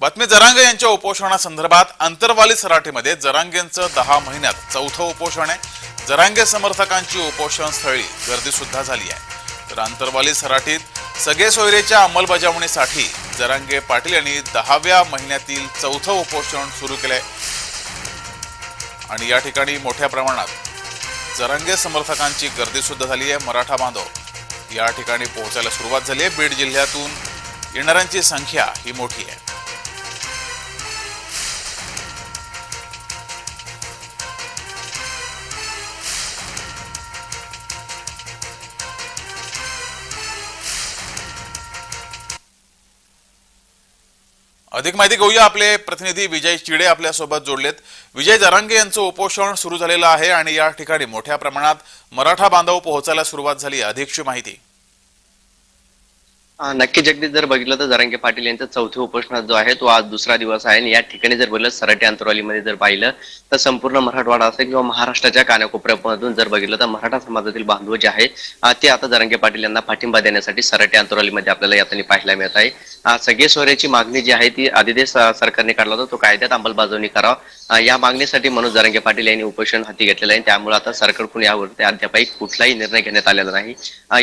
बातमी जरांगे यांच्या उपोषणासंदर्भात अंतरवाली सराठीमध्ये जरांगेंचं दहा महिन्यात चौथं उपोषण आहे. जरांगे समर्थकांची उपोषण स्थळी गर्दी सुद्धा झाली आहे. तर अंतरवाली सराठीत सगळे सोयरेच्या अंमलबजावणीसाठी जरांगे पाटील यांनी दहाव्या महिन्यातील चौथं उपोषण सुरू केलंय. आणि या ठिकाणी मोठ्या प्रमाणात जरांगे समर्थकांची गर्दी सुद्धा झाली आहे. मराठा बांधव या ठिकाणी पोहोचायला सुरुवात झाली आहे. बीड जिल्ह्यातून येणाऱ्यांची संख्या ही मोठी आहे. अधिक माहिती घेऊया आपले प्रतिनिधी विजय चिडे आपल्यासोबत जोडलेत. विजय जरांगे यांचं उपोषण सुरू झालेलं आहे आणि या ठिकाणी मोठ्या प्रमाणात मराठा बांधव पोहोचायला सुरुवात झाली अधिकची माहिती. नक्की जगदीश जर बघितलं तर जरांगे पाटील यांचा चौथ्या उपोषणात जो आहे तो आज दुसरा दिवस आहे. आणि या ठिकाणी जर बघितलं सराटे अंतरवालीमध्ये जर पाहिलं तर संपूर्ण मराठवाडा असेल किंवा महाराष्ट्राच्या कानाकोपऱ्यामधून जर बघितलं तर मराठा समाजातील बांधव जे आहे ते आता जरांगे पाटील यांना पाठिंबा देण्यासाठी सराटे अंतरवालीमध्ये आपल्याला यातनी पाहायला मिळत आहे. सगळे सोयऱ्याची मागणी जी आहे ती आदिदेश सरकारने काढला होता. तो कायद्यात अंमलबजावणी करावा. या मागणीसाठी मनोज जरंगे पाटील यांनी उपोषण हाती घेतलेलं आहे. त्यामुळे आता सरकारकडून यावरती अद्यापही कुठलाही निर्णय घेण्यात आलेला नाही.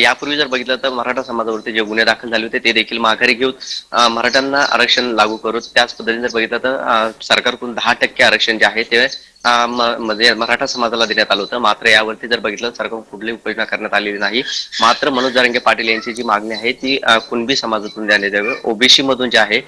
यापूर्वी जर बघितलं तर मराठा समाजावरती जे गुन्हे दाखल झाले होते ते देखील माघारी घेऊन मराठ्यांना आरक्षण लागू करू त्याच पद्धतीने जर बघितलं तर सरकारकडून दहा टक्के आरक्षण जे आहे ते म्हणजे मराठा समाजाला देण्यात आलं होतं. मात्र यावरती जर बघितलं सरकार कुठली उपाययोजना करण्यात आलेली नाही. मात्र मनोज जरंगे पाटील यांची जी मागणी आहे ती कुणबी समाजातून देण्यात यावी. ओबीसी मधून जे आहे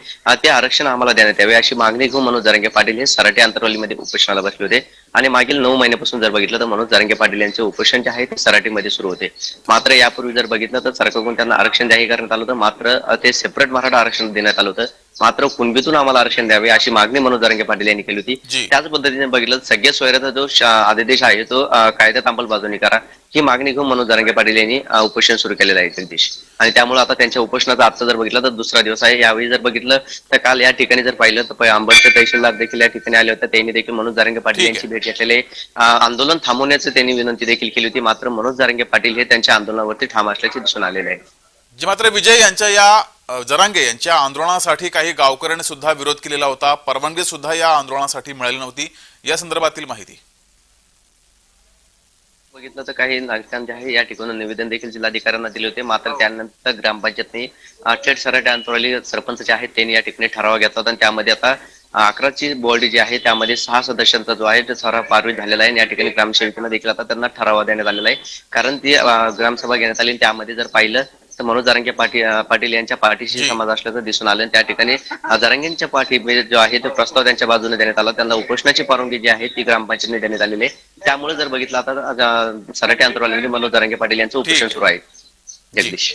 ते आरक्षण आम्हाला देण्यात यावे. अशी मागणी घेऊन मनोज जरंगे पाटील हे सराटे अंतरवालीमध्ये उपोषणाला बसले होते. आणि मागील नऊ महिन्यापासून जर बघितलं तर मनोज जारंगे पाटील यांचे उपोषण जे आहे ते सराटीमध्ये सुरू होते. मात्र यापूर्वी जर बघितलं तर सरकारकडून त्यांना आरक्षण जाहीर करण्यात आलं होतं. मात्र ते सेपरेट मराठा आरक्षण देण्यात आलं होतं. मात्र कुणबीतून आम्हाला आरक्षण द्यावे अशी मागणी मनोज जरांगे पाटील यांनी केली. होती. त्याच पद्धतीने बघितलं सगळ्या सोयऱ्याचा जो आदेश आहे तो कायद्यात अंमलबजावणी करा. ही मागणी घेऊन मनोज जरांगे पाटील यांनी उपोषण सुरू केलेलं आहे जगदीश आणि त्यामुळे आता त्यांच्या उपोषणाचा आजचा जर बघितलं तर दुसरा दिवस आहे. यावेळी जर बघितलं तर काल या ठिकाणी जर पाहिलं तर अंबडचे तहसीलदार देखील या ठिकाणी आले होते. त्यांनी देखील मनोज जरांगे पाटील. यांची भेट घेतलेले आंदोलन थांबवण्याचं त्यांनी विनंती देखील केली होती. मात्र मनोज जरांगे पाटील हे त्यांच्या आंदोलनावरती ठाम असल्याचे दिसून आलेले आहे. मात्र विजय यांच्या या जरांगे यांच्या आंदोलनासाठी काही गावकऱ्यांनी सुद्धा विरोध केलेला होता. परवानगी सुद्धा या आंदोलनासाठी मिळाली नव्हती. या संदर्भातील माहिती. बघितलं तर काही नागरिकांचे आहे या ठिकाणी निवेदन देखील जिल्हाधिकाऱ्यांना दिले होते. मात्र त्यानंतर ग्रामपंचायतने थेट सराटे अंतरवाली सरपंच जे आहेत त्यांनी या ठिकाणी ठराव घेतला होता. आणि त्यामध्ये आता अकराची बॉडी जी आहे त्यामध्ये सहा सदस्यांचा जो आहे तो ठराव पारित झालेला आहे. या ठिकाणी ग्रामसेवकांना देखील आता त्यांना ठराव देण्यात आलेला आहे. कारण ती ग्रामसभा घेण्यात आली आणि त्यामध्ये जर पाहिलं मनोज जरांगे पाटील पाटील यांच्या पाठीशी. समाज असल्याचं दिसून आलं. आणि त्या ठिकाणी जरांगेंच्या पाठी जो आहे तो प्रस्ताव त्यांच्या बाजूने देण्यात आला. त्यांना उपोषणाची परवानगी जी आहे ती ग्रामपंचायतीने देण्यात आलेली आहे. त्यामुळे जर बघितलं आता सराटे अंतरवाली मनोज जरांगे पाटील यांचं उपोषण. सुरू आहे. जगदीश.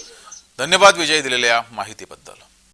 धन्यवाद विजय दिलेल्या माहितीबद्दल.